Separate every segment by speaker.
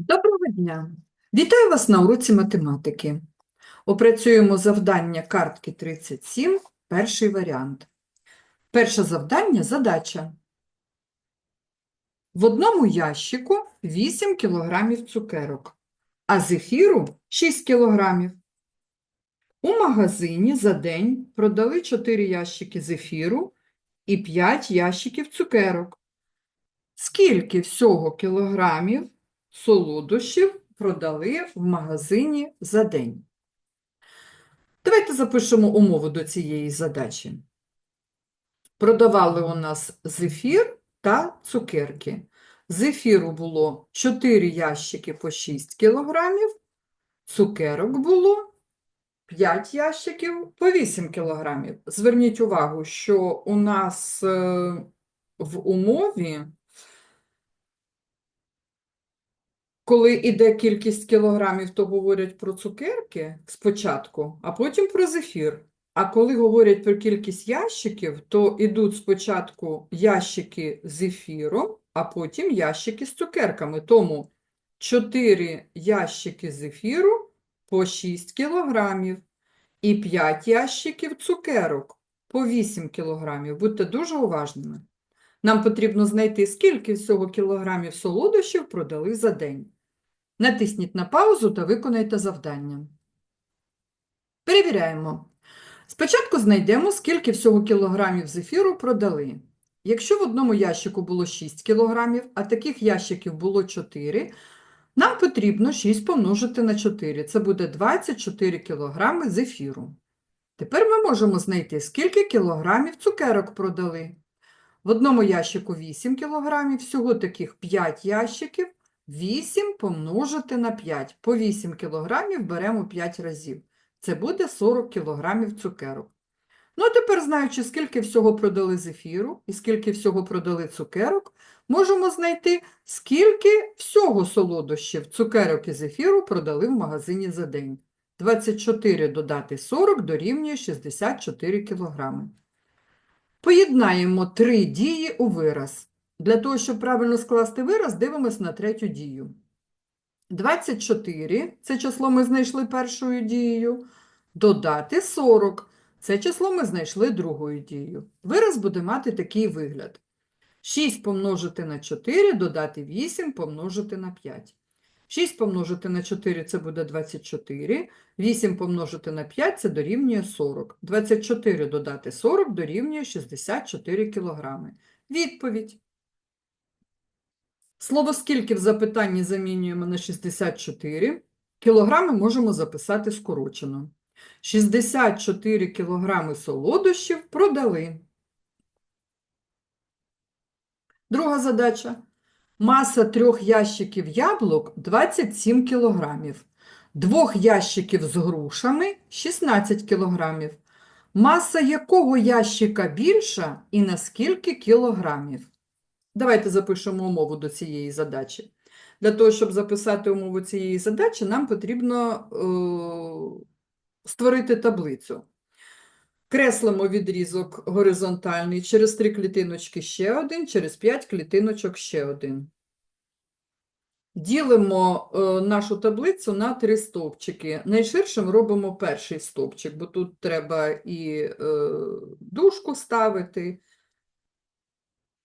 Speaker 1: Доброго дня! Вітаю вас на уроці математики. Опрацюємо завдання картки 37, перший варіант. Перше завдання – задача. В одному ящику 8 кг цукерок, а зефіру 6 кг. У магазині за день продали 4 ящики зефіру і 5 ящиків цукерок. Скільки всього кілограмів солодощів продали в магазині за день. Давайте запишемо умову до цієї задачі. Продавали у нас зефір та цукерки. Зефіру було 4 ящики по 6 кілограмів, цукерок було 5 ящиків по 8 кілограмів. Зверніть увагу, що у нас е, в умові Коли йде кількість кілограмів, то говорять про цукерки спочатку, а потім про зефір. А коли говорять про кількість ящиків, то йдуть спочатку ящики з зефіром, а потім ящики з цукерками. Тому 4 ящики зефіру по 6 кілограмів і 5 ящиків цукерок по 8 кілограмів. Будьте дуже уважними. Нам потрібно знайти, скільки всього кілограмів солодощів продали за день. Натисніть на паузу та виконайте завдання. Перевіряємо. Спочатку знайдемо, скільки всього кілограмів зефіру продали. Якщо в одному ящику було 6 кілограмів, а таких ящиків було 4, нам потрібно 6 помножити на 4. Це буде 24 кілограми зефіру. Тепер ми можемо знайти, скільки кілограмів цукерок продали. В одному ящику 8 кілограмів, всього таких 5 ящиків. 8 помножити на 5. По 8 кілограмів беремо 5 разів. Це буде 40 кілограмів цукерок. Ну, а тепер, знаючи, скільки всього продали зефіру і скільки всього продали цукерок, можемо знайти, скільки всього солодощів цукерок і зефіру продали в магазині за день. 24 додати 40 дорівнює 64 кілограми. Поєднаємо три дії у вираз. Для того, щоб правильно скласти вираз, дивимось на третю дію. 24 це число ми знайшли першою дією. Додати 40 це число ми знайшли другою дією. Вираз буде мати такий вигляд. 6 помножити на 4, додати 8 помножити на 5. 6 помножити на 4 це буде 24, 8 помножити на 5 це дорівнює 40. 24 додати 40 дорівнює 64 кілограми. Відповідь. Слово «скільки» в запитанні замінюємо на 64. Кілограми можемо записати скорочено. 64 кілограми солодощів продали. Друга задача. Маса трьох ящиків яблук 27 кілограмів. Двох ящиків з грушами 16 кілограмів. Маса якого ящика більша і на скільки кілограмів? Давайте запишемо умову до цієї задачі. Для того, щоб записати умову цієї задачі, нам потрібно е, створити таблицю. Креслимо відрізок горизонтальний, через три клітиночки ще один, через п'ять клітиночок ще один. Ділимо е, нашу таблицю на три стовпчики. Найширшим робимо перший стовпчик, бо тут треба і е, дужку ставити,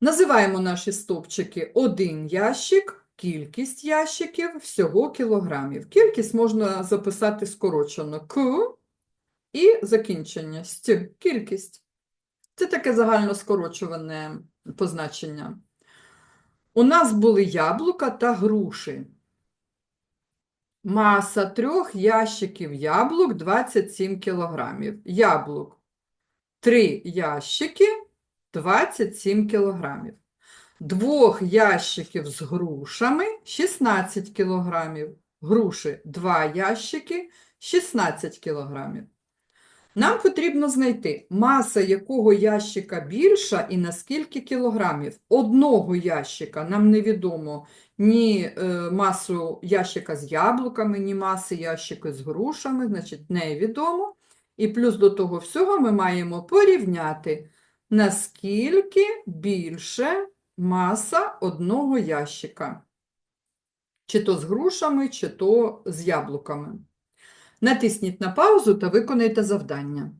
Speaker 1: Називаємо наші стовпчики один ящик, кількість ящиків, всього кілограмів. Кількість можна записати скорочено К і закінчення Ст. Кількість. Це таке загально скорочуване позначення. У нас були яблука та груші. Маса трьох ящиків яблук 27 кілограмів. Яблук 3 ящики. 27 кілограмів. Двох ящиків з грушами 16 кілограмів. Груші 2 ящики 16 кілограмів. Нам потрібно знайти, маса якого ящика більша і на скільки кілограмів. Одного ящика нам невідомо ні е, масу ящика з яблуками, ні маси ящика з грушами, значить, невідомо. І плюс до того всього ми маємо порівняти наскільки більше маса одного ящика. чи то з грушами, чи то з яблуками. Натисніть на паузу та виконайте завдання.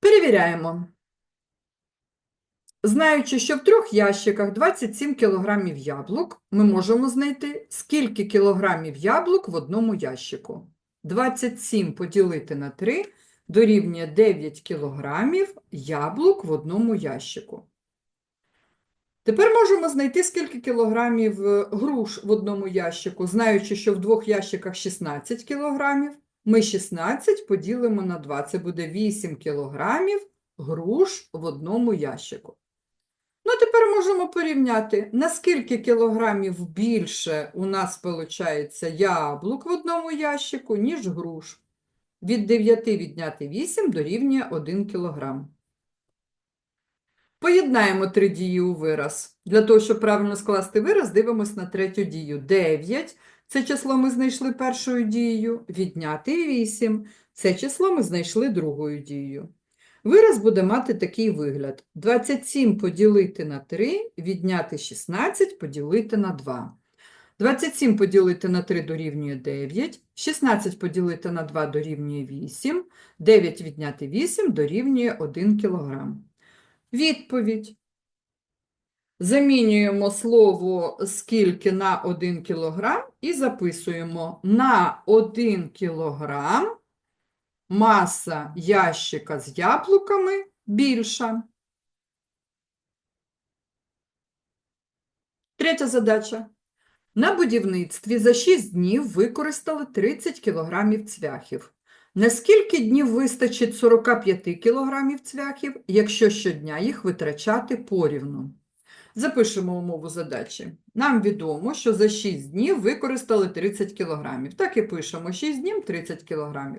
Speaker 1: Перевіряємо. Знаючи, що в трьох ящиках 27 кг яблук, ми можемо знайти, скільки кілограмів яблук в одному ящику. 27 поділити на 3 дорівнює 9 кілограмів яблук в одному ящику. Тепер можемо знайти, скільки кілограмів е, груш в одному ящику. Знаючи, що в двох ящиках 16 кілограмів, ми 16 поділимо на 2. Це буде 8 кілограмів груш в одному ящику. Ну, тепер можемо порівняти, наскільки кілограмів більше у нас виходить яблук в одному ящику, ніж груш. Від 9 відняти 8 дорівнює 1 кілограм. Поєднаємо три дії у вираз. Для того, щоб правильно скласти вираз, дивимось на третю дію. 9 – це число ми знайшли першою дією, відняти 8 – це число ми знайшли другою дією. Вираз буде мати такий вигляд. 27 поділити на 3, відняти 16 поділити на 2. 27 поділити на 3 дорівнює 9, 16 поділити на 2 дорівнює 8, 9 відняти 8 дорівнює 1 кг. Відповідь. Замінюємо слово скільки на 1 кг і записуємо на 1 кг маса ящика з яблуками більша. Третя задача. На будівництві за 6 днів використали 30 кг цвяхів. На скільки днів вистачить 45 кг цвяхів, якщо щодня їх витрачати порівну? Запишемо умову задачі. Нам відомо, що за 6 днів використали 30 кг. Так і пишемо 6 днів 30 кг.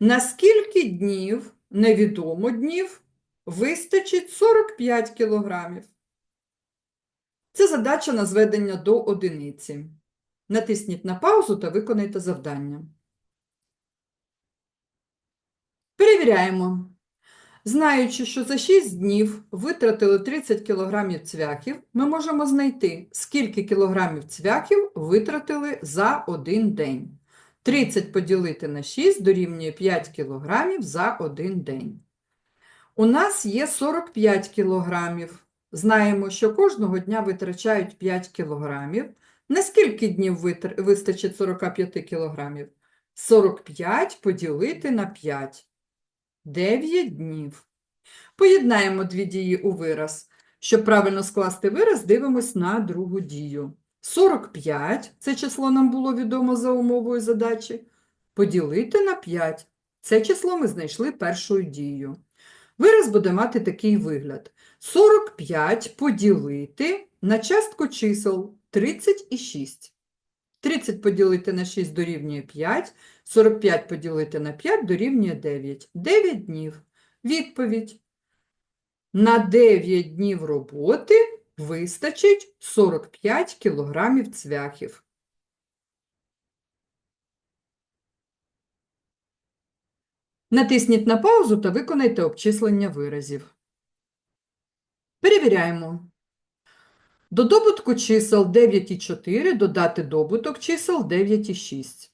Speaker 1: На скільки днів, невідомо днів, вистачить 45 кг? Це задача на зведення до одиниці. Натисніть на паузу та виконайте завдання. Перевіряємо. Знаючи, що за 6 днів витратили 30 кг цвяхів, ми можемо знайти, скільки кілограмів цвяхів витратили за один день. 30 поділити на 6 дорівнює 5 кг за один день. У нас є 45 кілограмів. Знаємо, що кожного дня витрачають 5 кілограмів. На скільки днів вистачить 45 кілограмів? 45 поділити на 5. 9 днів. Поєднаємо дві дії у вираз. Щоб правильно скласти вираз, дивимось на другу дію. 45 це число нам було відомо за умовою задачі. Поділити на 5. Це число ми знайшли першою дією. Вираз буде мати такий вигляд. 45 поділити на частку чисел 30 і 6. 30 поділити на 6 дорівнює 5, 45 поділити на 5 дорівнює 9. 9 днів. Відповідь. На 9 днів роботи вистачить 45 кілограмів цвяхів. Натисніть на паузу та виконайте обчислення виразів. Перевіряємо. До добутку чисел 9 і 4 додати добуток чисел 9 і 6.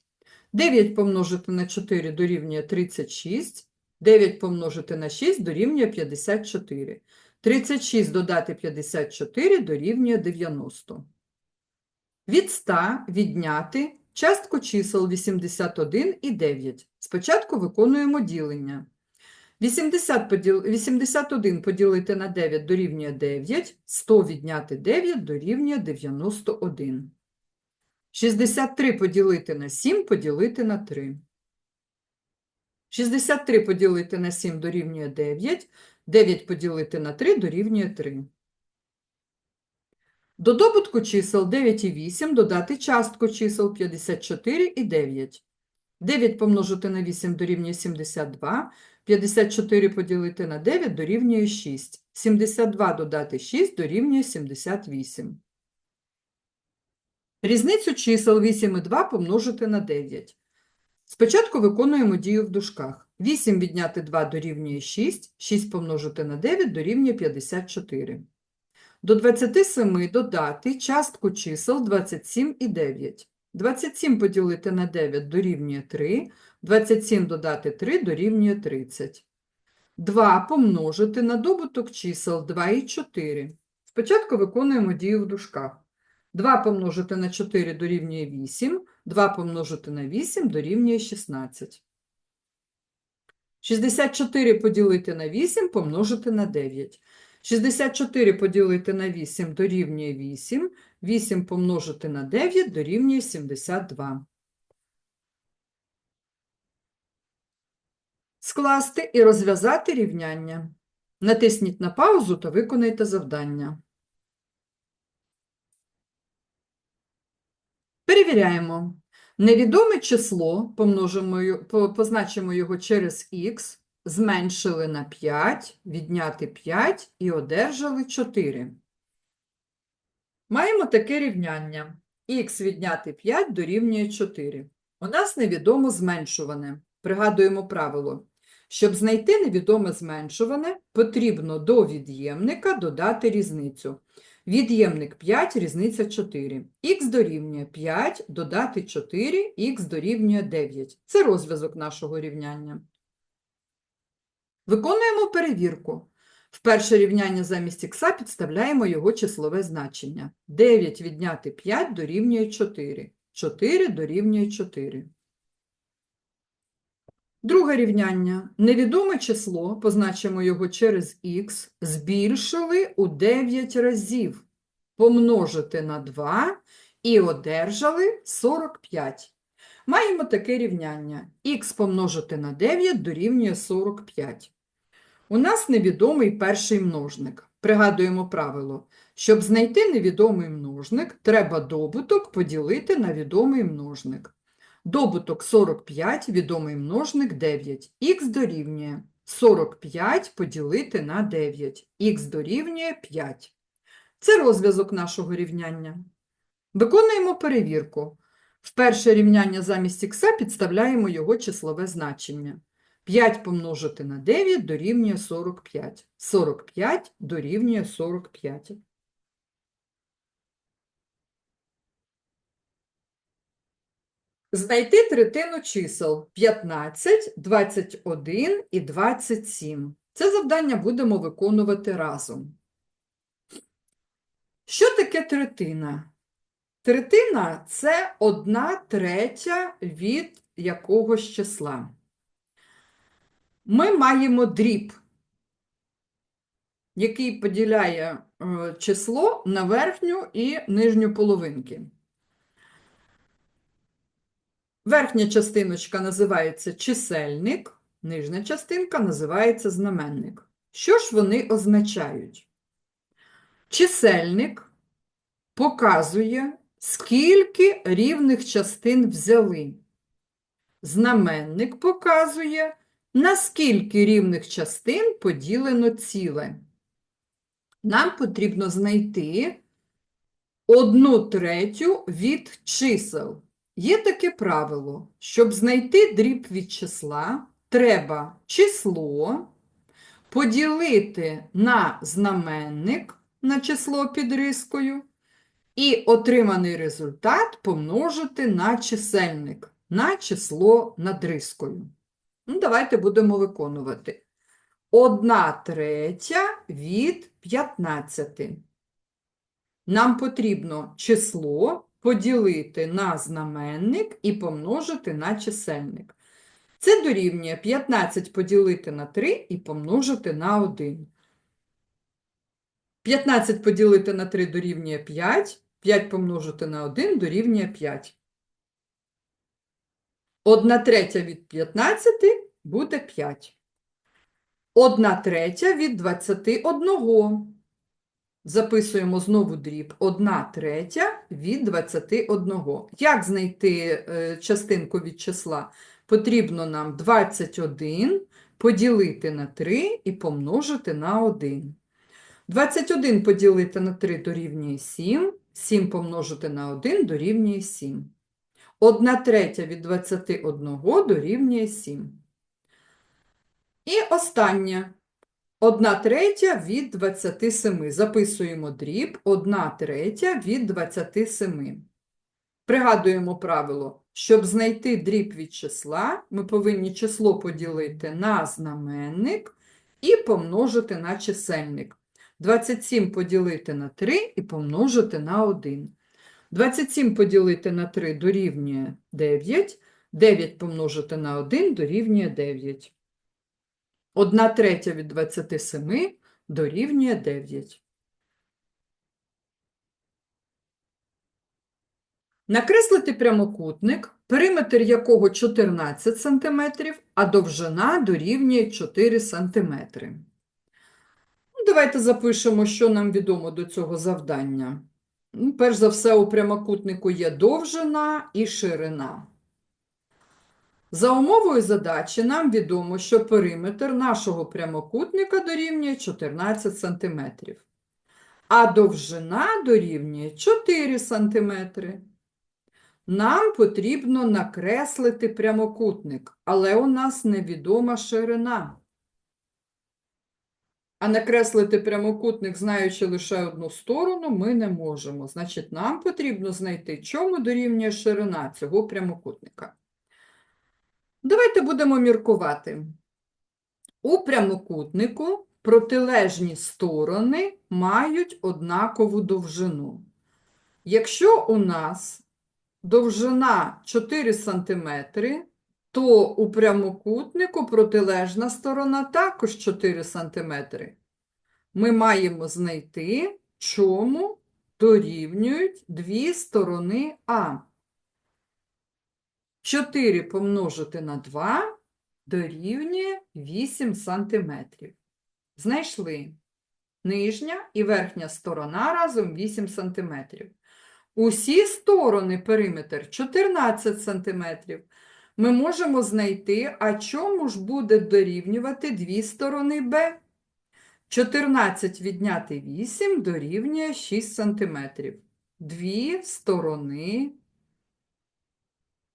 Speaker 1: 9 помножити на 4 дорівнює 36, 9 помножити на 6 дорівнює 54. 36 додати 54 дорівнює 90. Від 100 відняти частку чисел 81 і 9. Спочатку виконуємо ділення. 80 поділ... 81 поділити на 9 дорівнює 9, 100 відняти 9 дорівнює 91. 63 поділити на 7 поділити на 3. 63 поділити на 7 дорівнює 9, 9 поділити на 3 дорівнює 3. До добутку чисел 9 і 8 додати частку чисел 54 і 9. 9 помножити на 8 дорівнює 72, 54 поділити на 9 дорівнює 6. 72 додати 6 дорівнює 78. Різницю чисел 8 і 2 помножити на 9. Спочатку виконуємо дію в дужках. 8 відняти 2 дорівнює 6, 6 помножити на 9 дорівнює 54. До 27 додати частку чисел 27 і 9. 27 поділити на 9 дорівнює 3, 27 додати 3 дорівнює 30. 2 помножити на добуток чисел 2 і 4. Спочатку виконуємо дію в дужках. 2 помножити на 4 дорівнює 8, 2 помножити на 8 дорівнює 16. 64 поділити на 8 помножити на 9. 64 поділити на 8 дорівнює 8, 8 помножити на 9 дорівнює 72. Скласти і розв'язати рівняння. Натисніть на паузу та виконайте завдання. Перевіряємо. Невідоме число, помножимо, позначимо його через х, зменшили на 5, відняти 5 і одержали 4. Маємо таке рівняння. х відняти 5 дорівнює 4. У нас невідомо зменшуване. Пригадуємо правило. Щоб знайти невідоме зменшуване, потрібно до від'ємника додати різницю. Від'ємник 5, різниця 4. Х дорівнює 5, додати 4, х дорівнює 9. Це розв'язок нашого рівняння. Виконуємо перевірку. В перше рівняння замість х підставляємо його числове значення. 9 відняти 5 дорівнює 4. 4 дорівнює 4. Друге рівняння. Невідоме число, позначимо його через х, збільшили у 9 разів. Помножити на 2 і одержали 45. Маємо таке рівняння. х помножити на 9 дорівнює 45. У нас невідомий перший множник. Пригадуємо правило. Щоб знайти невідомий множник, треба добуток поділити на відомий множник. Добуток 45, відомий множник 9. Х дорівнює 45 поділити на 9. Х дорівнює 5. Це розв'язок нашого рівняння. Виконуємо перевірку. В перше рівняння замість х підставляємо його числове значення. 5 помножити на 9 дорівнює 45. 45 дорівнює 45. Знайти третину чисел 15, 21 і 27. Це завдання будемо виконувати разом. Що таке третина? Третина – це одна третя від якогось числа. Ми маємо дріб, який поділяє е, число на верхню і нижню половинки. Верхня частиночка називається чисельник, нижня частинка називається знаменник. Що ж вони означають? Чисельник показує, скільки рівних частин взяли. Знаменник показує, на скільки рівних частин поділено ціле. Нам потрібно знайти одну третю від чисел. Є таке правило, щоб знайти дріб від числа, треба число поділити на знаменник на число під рискою і отриманий результат помножити на чисельник, на число над рискою. Ну, давайте будемо виконувати. Одна третя від 15. Нам потрібно число поділити на знаменник і помножити на чисельник. Це дорівнює 15 поділити на 3 і помножити на 1. 15 поділити на 3 дорівнює 5, 5 помножити на 1 дорівнює 5. 1 третя від 15 буде 5. 1 третя від 21. Записуємо знову дріб 1 третя від 21. Як знайти е, частинку від числа? Потрібно нам 21 поділити на 3 і помножити на 1. 21 поділити на 3 дорівнює 7, 7 помножити на 1 дорівнює 7. 1 третя від 21 дорівнює 7. І останнє. 1 третя від 27. Записуємо дріб 1 третя від 27. Пригадуємо правило. Щоб знайти дріб від числа, ми повинні число поділити на знаменник і помножити на чисельник. 27 поділити на 3 і помножити на 1. 27 поділити на 3 дорівнює 9. 9 помножити на 1 дорівнює 9. 1 третя від 27 дорівнює 9. Накреслити прямокутник, периметр якого 14 см, а довжина дорівнює 4 см. Ну, Давайте запишемо, що нам відомо до цього завдання. Ну, Перш за все, у прямокутнику є довжина і ширина. За умовою задачі нам відомо, що периметр нашого прямокутника дорівнює 14 см, а довжина дорівнює 4 см. Нам потрібно накреслити прямокутник, але у нас невідома ширина. А накреслити прямокутник, знаючи лише одну сторону, ми не можемо. Значить, нам потрібно знайти, чому дорівнює ширина цього прямокутника. Давайте будемо міркувати. У прямокутнику протилежні сторони мають однакову довжину. Якщо у нас довжина 4 см, то у прямокутнику протилежна сторона також 4 см. Ми маємо знайти, чому дорівнюють дві сторони А. 4 помножити на 2 дорівнює 8 см. Знайшли. Нижня і верхня сторона разом 8 см. Усі сторони периметр 14 см. Ми можемо знайти, а чому ж буде дорівнювати дві сторони Б? 14 відняти 8 дорівнює 6 см. Дві сторони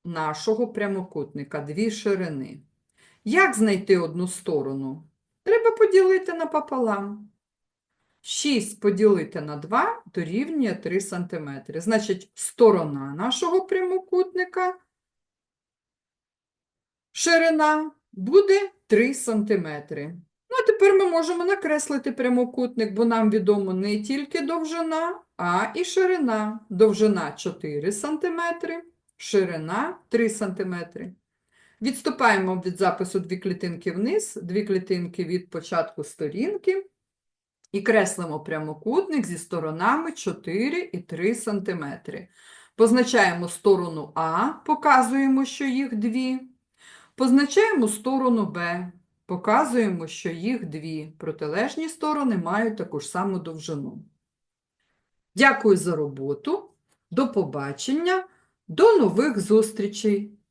Speaker 1: нашого прямокутника, дві ширини. Як знайти одну сторону? Треба поділити напополам. 6 поділити на 2 дорівнює 3 см. Значить, сторона нашого прямокутника, ширина буде 3 см. Ну, а тепер ми можемо накреслити прямокутник, бо нам відомо не тільки довжина, а і ширина. Довжина 4 см, ширина 3 см. Відступаємо від запису дві клітинки вниз, дві клітинки від початку сторінки. І креслимо прямокутник зі сторонами 4 і 3 см. Позначаємо сторону А, показуємо, що їх дві. Позначаємо сторону Б, показуємо, що їх дві. Протилежні сторони мають таку ж саму довжину. Дякую за роботу. До побачення, до нових зустрічей!